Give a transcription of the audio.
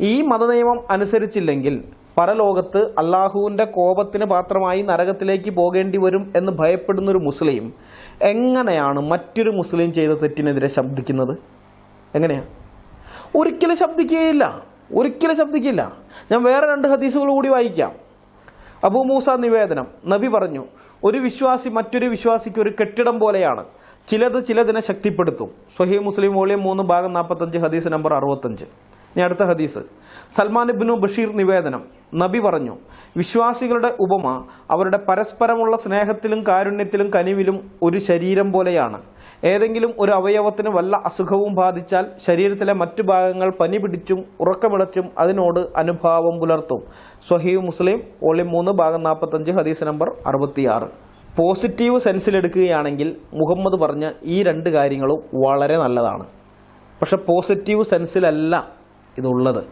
ഈ മതനിയമം അനുസരിച്ചില്ലെങ്കിൽ പരലോകത്ത് അള്ളാഹുവിന്റെ കോപത്തിന് പാത്രമായി നരകത്തിലേക്ക് പോകേണ്ടി വരും എന്ന് ഭയപ്പെടുന്നൊരു മുസ്ലിം എങ്ങനെയാണ് മറ്റൊരു മുസ്ലിം ചെയ്ത തെറ്റിനെതിരെ ശബ്ദിക്കുന്നത്? എങ്ങനെയാണ് ഒരിക്കലും ശബ്ദിക്കുകയില്ല. ഒരിക്കലും ശബ്ദിക്കില്ല. ഞാൻ വേറെ രണ്ട് ഹദീസുകൾ കൂടി വായിക്കാം. അബൂ മൂസ നിവേദനം. നബി പറഞ്ഞു ഒരു വിശ്വാസി മറ്റൊരു വിശ്വാസിക്ക് ഒരു കെട്ടിടം പോലെയാണ്. ചിലത് ചിലതിനെ ശക്തിപ്പെടുത്തും. സ്വഹീ മുസ്ലിം വോളിയം മൂന്ന് ഭാഗം നാൽപ്പത്തഞ്ച് ഹദീസ് നമ്പർ അറുപത്തഞ്ച്. ഇനി അടുത്ത ഹദീസ്. സൽമാൻ ഇബ്നു ബഷീർ നിവേദനം. നബി പറഞ്ഞു വിശ്വാസികളുടെ ഉപമ അവരുടെ പരസ്പരമുള്ള സ്നേഹത്തിലും കാരുണ്യത്തിലും കനിവിലും ഒരു ശരീരം പോലെയാണ്. ഏതെങ്കിലും ഒരു അവയവത്തിന് വല്ല അസുഖവും ബാധിച്ചാൽ ശരീരത്തിലെ മറ്റു ഭാഗങ്ങൾ പനി പിടിച്ചും ഉറക്കമിളച്ചും അതിനോട് അനുഭാവം പുലർത്തും. സ്വഹീവ് മുസ്ലിം ഓളി മൂന്ന് ഭാഗം നാൽപ്പത്തഞ്ച് ഹദീസ് നമ്പർ അറുപത്തിയാറ്. പോസിറ്റീവ് സെൻസിലെടുക്കുകയാണെങ്കിൽ മുഹമ്മദ് പറഞ്ഞ ഈ രണ്ട് കാര്യങ്ങളും വളരെ നല്ലതാണ്. പക്ഷെ പോസിറ്റീവ് സെൻസിലല്ല. ഇതുള്ളത്.